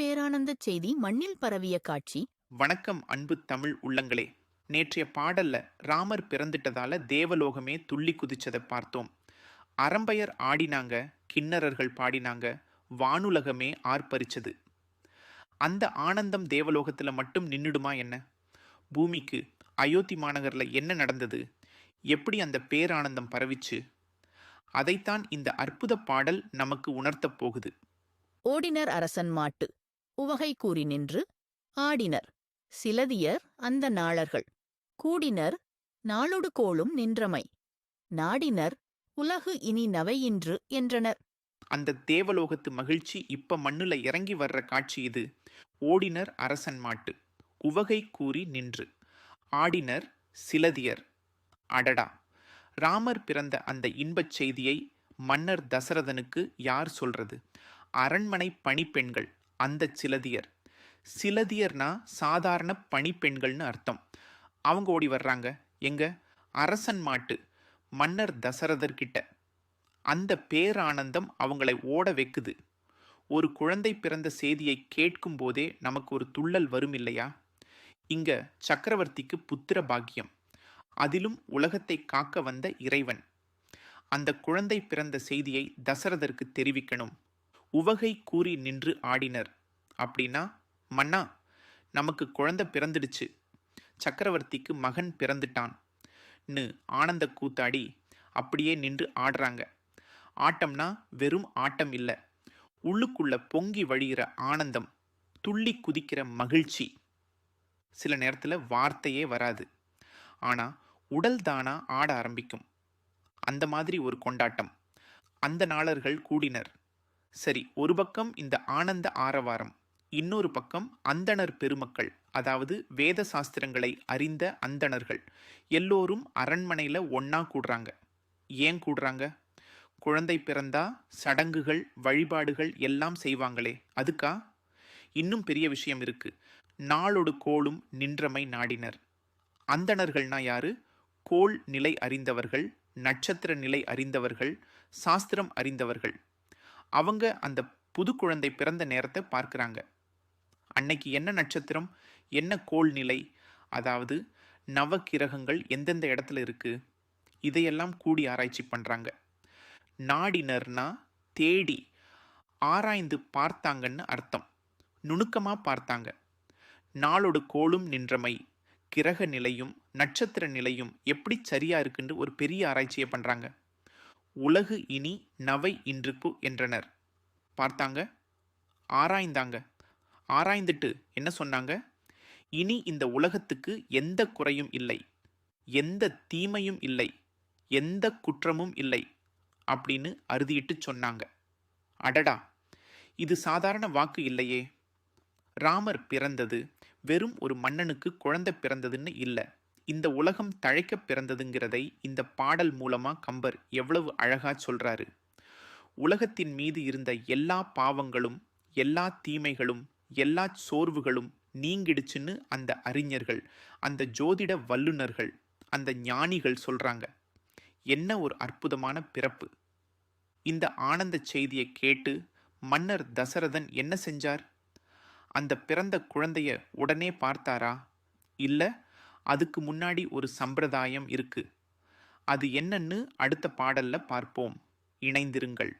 பேரானந்த செய்தி மண்ணில் பரவிய காட்சி. வணக்கம் அன்பு தமிழ் உள்ளங்களே. நேற்றைய பாடல்ல ராமர் பிறந்துட்டதால தேவலோகமே துள்ளி குதிச்சதை பார்த்தோம். அரம்பையர் ஆடினாங்க கிண்ணறர்கள் பாடினாங்க வானுலகமே ஆர்ப்பரிச்சது. அந்த ஆனந்தம் தேவலோகத்துல மட்டும் நின்னுடுமா என்ன? பூமிக்கு அயோத்தி மாநகர்ல என்ன நடந்தது? எப்படி அந்த பேரானந்தம் பரவிச்சு? அதைத்தான் இந்த அற்புத பாடல் நமக்கு உணர்த்தப் போகுது. ஓடினர் அரசன் மாட்டு. உவகை கூறி நின்று ஆடினர் சிலதியர் அந்த நாளர்கள் கூடினர் நாளொடு கோளும் நின்றமை நாடினர் உலகு இனி நவையின்று என்றனர். அந்த தேவலோகத்து மகிழ்ச்சி இப்ப மண்ணுல இறங்கி வர்ற காட்சி இது. ஓடினர் அரசன் மாட்டு உவகை கூறி நின்று ஆடினர் சிலதியர் அடடா! ராமர் பிறந்த அந்த இன்பச் செய்தியை மன்னர் தசரதனுக்கு யார் சொல்றது? அரண்மனை பணிப்பெண்கள் அந்த சிலதியர். சிலதியர்னா சாதாரண பணிப்பெண்கள்னு அர்த்தம். அவங்க ஓடி வர்றாங்க. எங்க? அரசன் மாட்டு மன்னர் தசரதர்கிட்ட. அந்த பேரானந்தம் அவங்களை ஓட வைக்குது. ஒரு குழந்தை பிறந்த செய்தியை கேட்கும் போதே நமக்கு ஒரு துள்ளல் வரும் இல்லையா? இங்க சக்கரவர்த்திக்கு புத்திர பாக்கியம். அதிலும் உலகத்தை காக்க வந்த இறைவன். அந்த குழந்தை பிறந்த செய்தியை தசரதருக்கு தெரிவிக்கணும். உவகை கூறி நின்று ஆடினர். அப்படின்னா மன்னா நமக்கு குழந்தை பிறந்துடுச்சு. சக்கரவர்த்திக்கு மகன் பிறந்துட்டான். ன்னு ஆனந்த கூத்தாடி அப்படியே நின்று ஆடுறாங்க. ஆட்டம்னா வெறும் ஆட்டம் இல்லை. உள்ளுக்குள்ள பொங்கி வழிகிற ஆனந்தம் துள்ளி குதிக்கிற மகிழ்ச்சி. சில நேரத்தில் வார்த்தையே வராது. ஆனால் உடல் தானா ஆட ஆரம்பிக்கும். அந்த மாதிரி ஒரு கொண்டாட்டம். அந்த நாளர்கள் கூடினர். சரி ஒரு பக்கம் இந்த ஆனந்த ஆரவாரம் இன்னொரு பக்கம் அந்தணர் பெருமக்கள் அதாவது வேத சாஸ்திரங்களை அறிந்த அந்தணர்கள். எல்லோரும் அரண்மனையில் ஒன்றா கூடுறாங்க. ஏன் கூடுறாங்க? குழந்தை பிறந்தா சடங்குகள் வழிபாடுகள் எல்லாம் செய்வாங்களே அதுக்கா? இன்னும் பெரிய விஷயம் இருக்கு. நாளொடு கோளும் நின்றமை நாடினர். அந்தணர்கள்னா யாரு? கோள் நிலை அறிந்தவர்கள் நட்சத்திர நிலை அறிந்தவர்கள் சாஸ்திரம் அறிந்தவர்கள். அவங்க அந்த புது குழந்தை பிறந்த நேரத்தை பார்க்குறாங்க. அன்னைக்கு என்ன நட்சத்திரம் என்ன கோள் நிலை அதாவது நவக்கிரகங்கள் எந்தெந்த இடத்துல இருக்குது இதையெல்லாம் கூடி ஆராய்ச்சி பண்ணுறாங்க நாடினர்னா தேடி ஆராய்ந்து பார்த்தாங்கன்னு அர்த்தம். நுணுக்கமாக பார்த்தாங்க. நாளோடு கோளும் நின்றமை கிரக நிலையும் நட்சத்திர நிலையும் எப்படி சரியாக இருக்குன்னு ஒரு பெரிய ஆராய்ச்சியை பண்ணுறாங்க உலகு இனி நவை இன்றுக்கு என்றனர். பார்த்தாங்க. ஆராய்ந்தாங்க. ஆராய்ந்துட்டு என்ன சொன்னாங்க? இனி இந்த உலகத்துக்கு எந்த குறையும் இல்லை. எந்த தீமையும் இல்லை. எந்த குற்றமும் இல்லை அப்படின்னு அறுதியிட்டு சொன்னாங்க. அடடா! இது சாதாரண வாக்கு இல்லையே. ராமர் பிறந்தது வெறும் ஒரு மன்னனுக்கு குழந்தை பிறந்ததுன்னு இல்லை. இந்த உலகம் தழைக்க பிறந்ததுங்கிறதை இந்த பாடல் மூலமாக கம்பர் எவ்வளவு அழகாக சொல்கிறாரு உலகத்தின் மீது இருந்த எல்லா பாவங்களும் எல்லா தீமைகளும் எல்லா சோர்வுகளும் நீங்கிடுச்சுன்னு அந்த அறிஞர்கள் அந்த ஜோதிட வல்லுனர்கள் அந்த ஞானிகள் சொல்கிறாங்க என்ன ஒரு அற்புதமான பிறப்பு. இந்த ஆனந்த செய்தியை கேட்டு மன்னர் தசரதன் என்ன செஞ்சார்? அந்த பிறந்த குழந்தைய உடனே பார்த்தாரா? இல்லை அதுக்கு முன்னாடி ஒரு சம்பிரதாயம் இருக்கு. அது என்னன்னு அடுத்த பாடல்ல பார்ப்போம். இணைந்திருங்கள்.